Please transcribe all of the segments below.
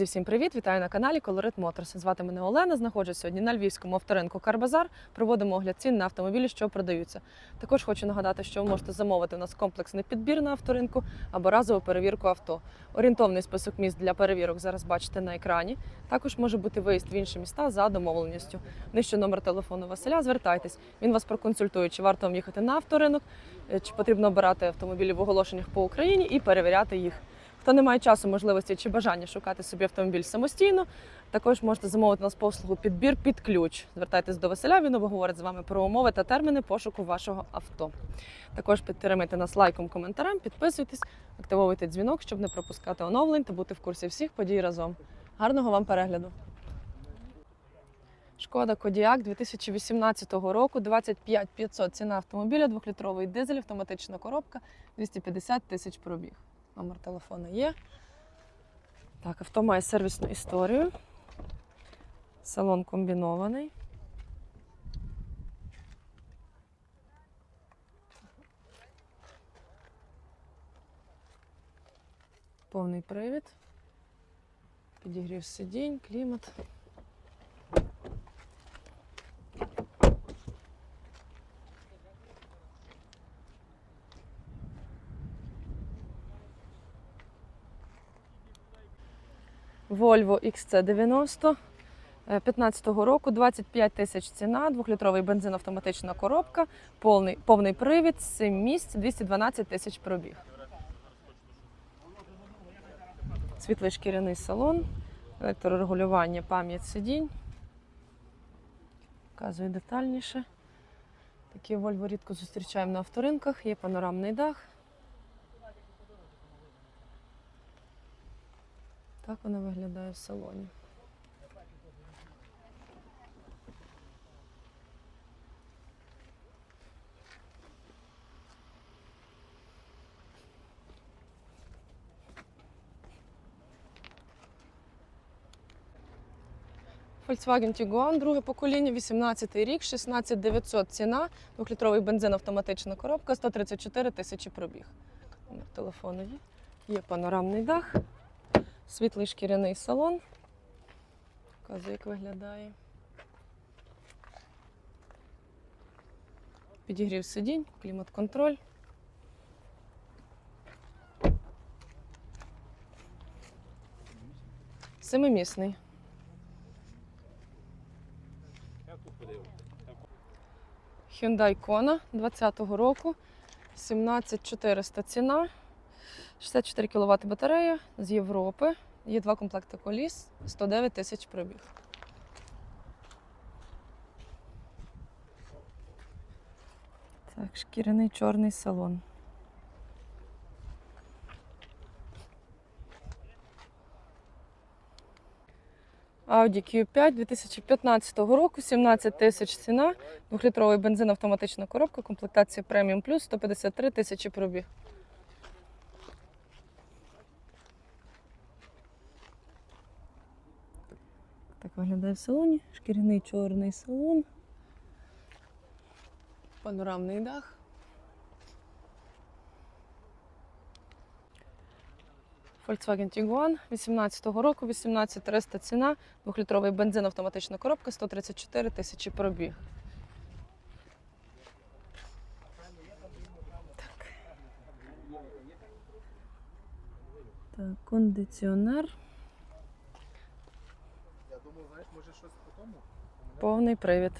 Друзі, всім привіт! Вітаю на каналі Colorit Motors. Звати мене Олена. Знаходжусь сьогодні на львівському авторинку Карбазар. Проводимо огляд цін на автомобілі, що продаються. Також хочу нагадати, що ви можете замовити у нас комплексний підбір на авторинку або разову перевірку авто. Орієнтовний список міст для перевірок зараз бачите на екрані. Також може бути виїзд в інші міста за домовленістю. Нижче номер телефону Василя. Звертайтесь. Він вас проконсультує, чи варто вам їхати на авторинок, е, чи потрібно обирати автомобілі в оголошеннях по Україні і перевіряти їх. Хто не має часу, можливості чи бажання шукати собі автомобіль самостійно, також можете замовити нас послугу підбір під ключ. Звертайтесь до Василя, він обговорить з вами про умови та терміни пошуку вашого авто. Також підтримайте нас лайком, коментарем, підписуйтесь, активовуйте дзвінок, щоб не пропускати оновлень та бути в курсі всіх подій разом. Гарного вам перегляду! Шкода Кодіак 2018 року, 25 500 ціна автомобіля, 2-літровий дизель, автоматична коробка, 250 тисяч пробіг. Номер телефону є. Так, авто має сервісну історію. Салон комбінований. Повний привід. Підігрів сидінь, клімат. Volvo XC90 15 року, 25 тисяч ціна, 2-літровий бензин, автоматична коробка, повний, повний привід, 7 місць, 212 тисяч пробіг. Світлий шкіряний салон, електрорегулювання, пам'ять сидінь. Показую детальніше. Такі Volvo рідко зустрічаємо на авторинках, є панорамний дах. Так вона виглядає в салоні. Volkswagen Tiguan, друге покоління, 18 рік, 16900 ціна, 2-літровий бензин, автоматична коробка, 134 тисячі пробіг. Номер телефону є. Є панорамний дах, світлий шкіряний салон. Показую, як виглядає. Підігрів сидінь, клімат-контроль. Семимісний. Hyundai Kona 20-го року, 17400 ціна, 64 кВт батарея з Європи. Є два комплекти коліс, 109 тисяч пробіг. Так, шкіряний чорний салон. Audi Q5 2015 року, 17 тисяч ціна, 2-літровий бензин, автоматична коробка, комплектація Premium Plus, 153 тисячі пробіг. Виглядає в салоні. Шкіряний чорний салон. Панорамний дах. Volkswagen Tiguan 18-го року, 18300 ціна, 2-літровий бензин, автоматична коробка, 134 тисячі пробіг. Так. Так, кондиціонер. Я думаю, знаєш, може щось по тому? Повний привід.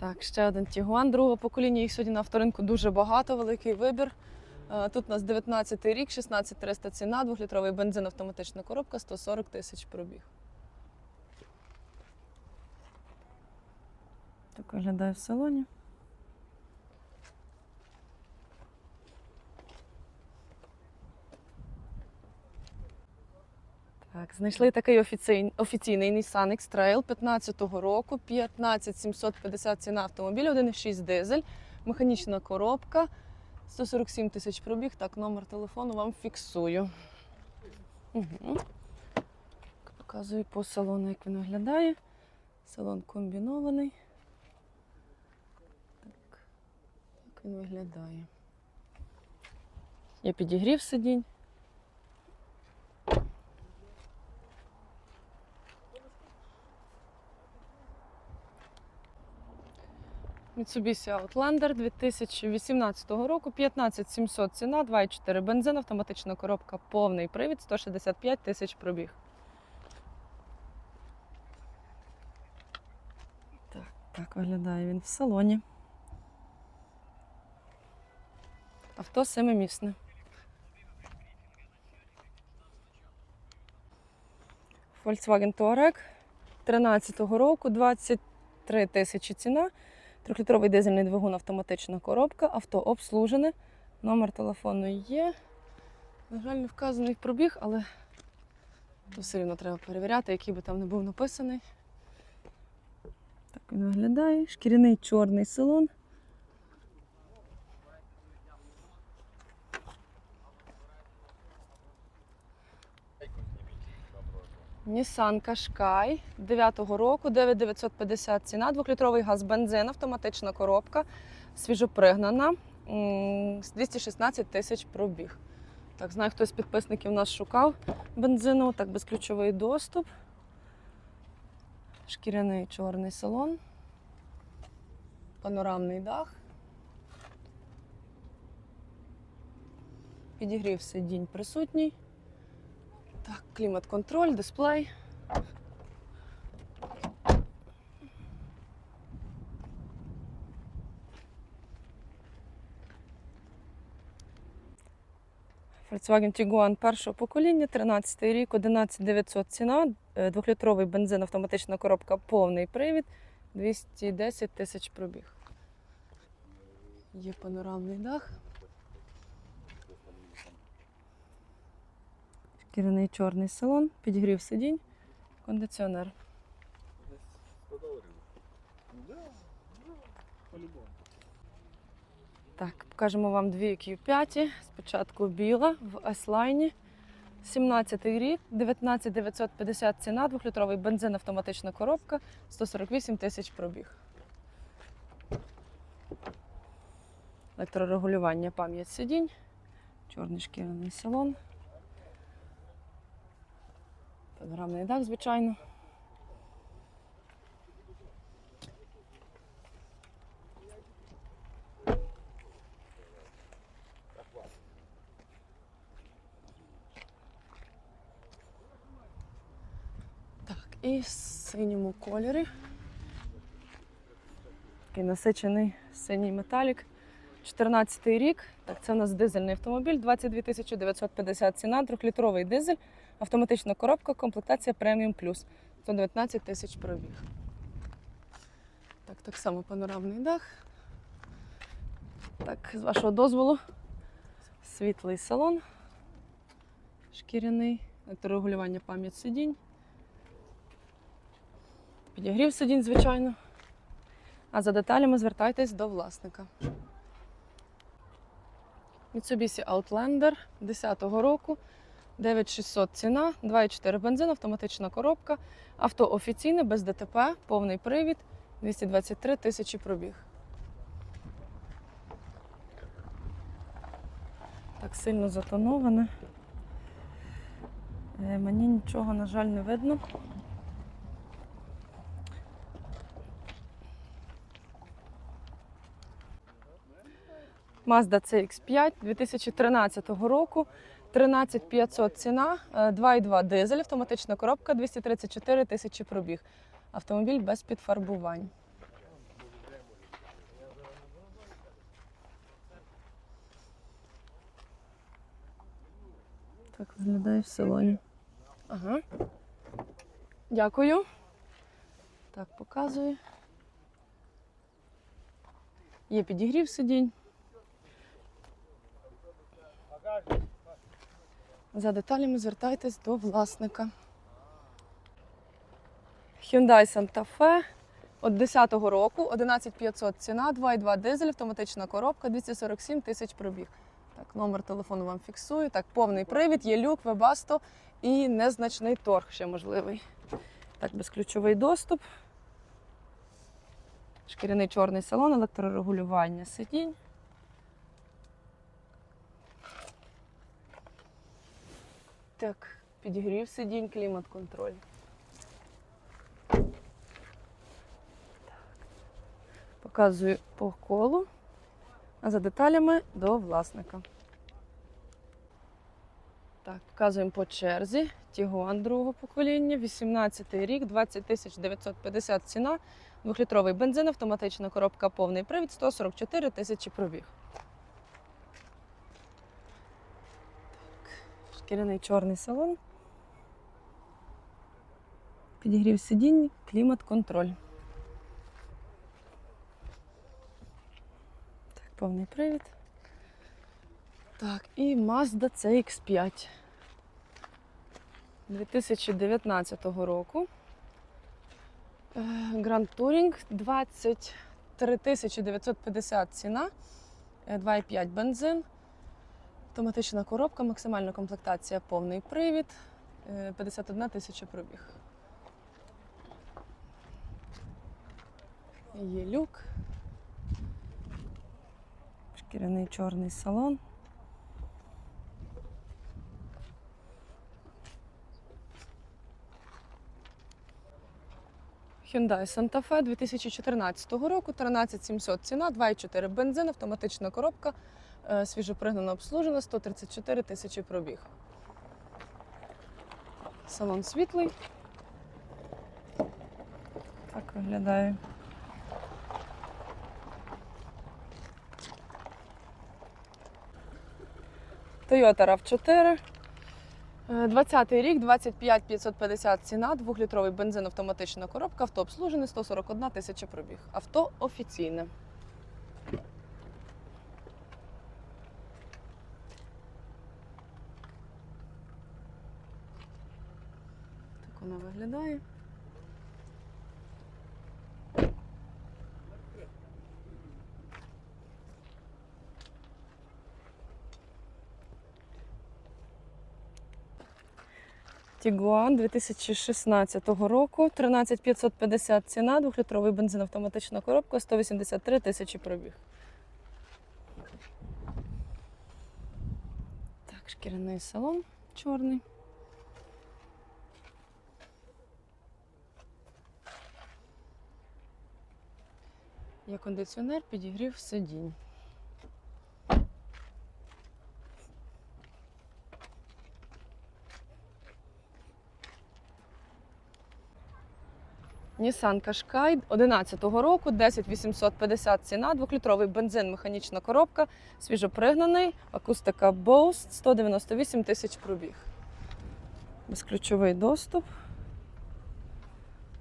Так, ще один Тігуан другого покоління. Їх сьогодні на авторинку дуже багато, великий вибір. Е, Тут у нас 19 рік, 16300 ціна, 2-літровий бензин, автоматична коробка, 140 тисяч пробіг. Так виглядає в салоні. Так, знайшли такий офіційний, офіційний Nissan X-Trail 15-го року, 15750 ціна автомобіля, 1,6 дизель, механічна коробка, 147 тисяч пробіг. Так, номер телефону вам фіксую. Угу. Показую по салону, як він виглядає. Салон комбінований. Так, як він виглядає. Є підігрів сидінь. Mitsubishi Outlander 2018 року, 15700 ціна, 2,4 бензин, автоматична коробка, повний привід, 165 тисяч пробіг. Так, так виглядає він в салоні. Авто семимісне. Volkswagen Touareg 13 року, 23 тисячі ціна. Трьохлітровий дизельний двигун, автоматична коробка, авто обслужене. Номер телефону є. На жаль, не вказаний пробіг, але то все рівно треба перевіряти, який би там не був написаний. Так він виглядає. Шкіряний чорний салон. Nissan Qashqai 9 року, 9950 ціна, 2-літровий газ бензин, автоматична коробка, свіжопригнана, 216 тисяч пробіг. Так, знаю, хтось з підписників нас шукав бензину, так, безключовий доступ. Шкіряний чорний салон, панорамний дах. Підігрів сидінь присутній. Клімат-контроль, дисплей. Volkswagen Tiguan першого покоління, 13 рік, 11900 ціна, е, двохлітровий бензин, автоматична коробка, повний привід, 210 тисяч пробіг. Є панорамний дах. Шкіряний чорний салон, підігрів сидінь, кондиціонер. Десь 100 доларів. Да, да, по-любому. Так, покажемо вам дві Q5. Спочатку біла в S-Line. 17 рік, 19950 ціна, двохлітровий бензин, автоматична коробка, 148 тисяч пробіг. Електрорегулювання, пам'ять сидінь, чорний шкіряний салон. Панорамний дах, звичайно. Так, і в синьому кольорі. Такий насичений синій металік. 14 рік. Так, це у нас дизельний автомобіль, 22 950 ціна, трьохлітровий дизель, автоматична коробка, комплектація преміум плюс. 119 тисяч пробіг. Так, так само панорамний дах. Так, з вашого дозволу. Світлий салон. Шкіряний, електрорегулювання пам'ять сидінь. Підігрів сидінь, звичайно. А за деталями звертайтесь до власника. Mitsubishi Outlander 10-го року, 9600 ціна, 2,4 бензин, автоматична коробка, авто офіційне, без ДТП, повний привід, 223 тисячі пробіг. Так сильно затоноване. Е, Мені нічого, на жаль, не видно. Mazda CX5 2013 року. 13500 ціна, е, 2,2 дизель, автоматична коробка, 234 тисячі пробіг. Автомобіль без підфарбувань. Так виглядає в салоні. Ага. Дякую. Так, показую. Є підігрів сидінь. За деталями звертайтесь до власника. Hyundai Santa Fe от 10-го року, 11500 ціна, 2,2 дизель, автоматична коробка, 247 тисяч пробіг. Так, номер телефону вам фіксую. Так, повний привід, є люк, вебасто і незначний торг ще можливий. Так, безключовий доступ. Шкіряний чорний салон, електрорегулювання сидінь. Так, підігрів сидінь, клімат-контроль. Показую по колу, а за деталями до власника. Так, показуємо по черзі. Тігуан другого покоління, 18 рік, 20 тисяч 950 ціна, двохлітровий бензин, автоматична коробка, повний привід, 144 тисячі пробіг. Шкіряний чорний салон. Підігрів сидінь, клімат-контроль. Так, повний привід. Так, і Mazda CX5 2019 року. Е, Grand Touring 23 950 ціна, е, 2,5 бензин, автоматична коробка, максимальна комплектація, повний привід, е, 51 тисяча пробіг. Є люк. Шкіряний чорний салон. Hyundai Santa Fe 2014 року, 13700 ціна, 2,4 бензин, автоматична коробка, е, свіжопригнана обслужена, 134 тисячі пробіг. Салон світлий. Так виглядає. Toyota RAV4. 20 рік, 25 550 ціна, двохлітровий бензин, автоматична коробка, авто обслужене, 141 тисяча пробіг. Авто офіційне. Так вона виглядає. Тігуан 2016 року, 13 550 ціна, двохлітровий бензин, автоматична коробка, 183 тисячі пробіг. Так, шкіряний салон чорний. Є кондиціонер, підігрів сидінь. Nissan Qashqai 11 року, 10 850 ціна, двохлітровий бензин, механічна коробка, свіжопригнаний, акустика Bose, 198 тисяч пробіг. Безключовий доступ,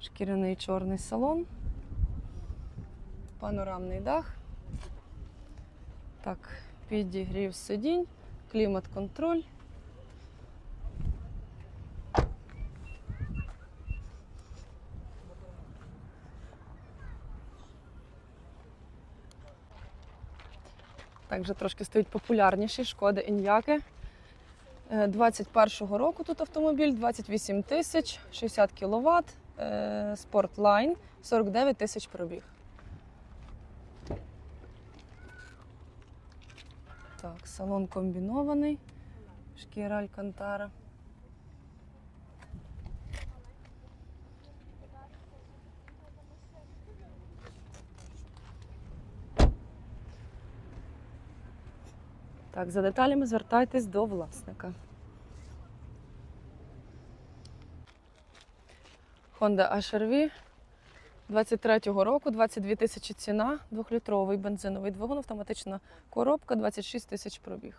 шкіряний чорний салон, панорамний дах. Так, підігрів сидінь, клімат-контроль. Так, вже трошки стають популярніші шкоди Ін'яки. 21-го року тут автомобіль, 28 тисяч, 60 кВт, Спортлайн, 49 тисяч пробіг. Так, салон комбінований, шкіра Алькантара. Так, за деталями звертайтесь до власника. Honda HR-V 23-го року, 22 тисячі ціна, двохлітровий бензиновий двигун, автоматична коробка, 26 тисяч пробіг.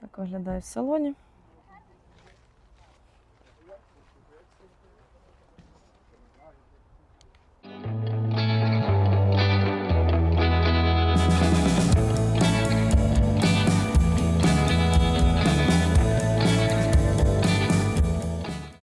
Так виглядає в салоні.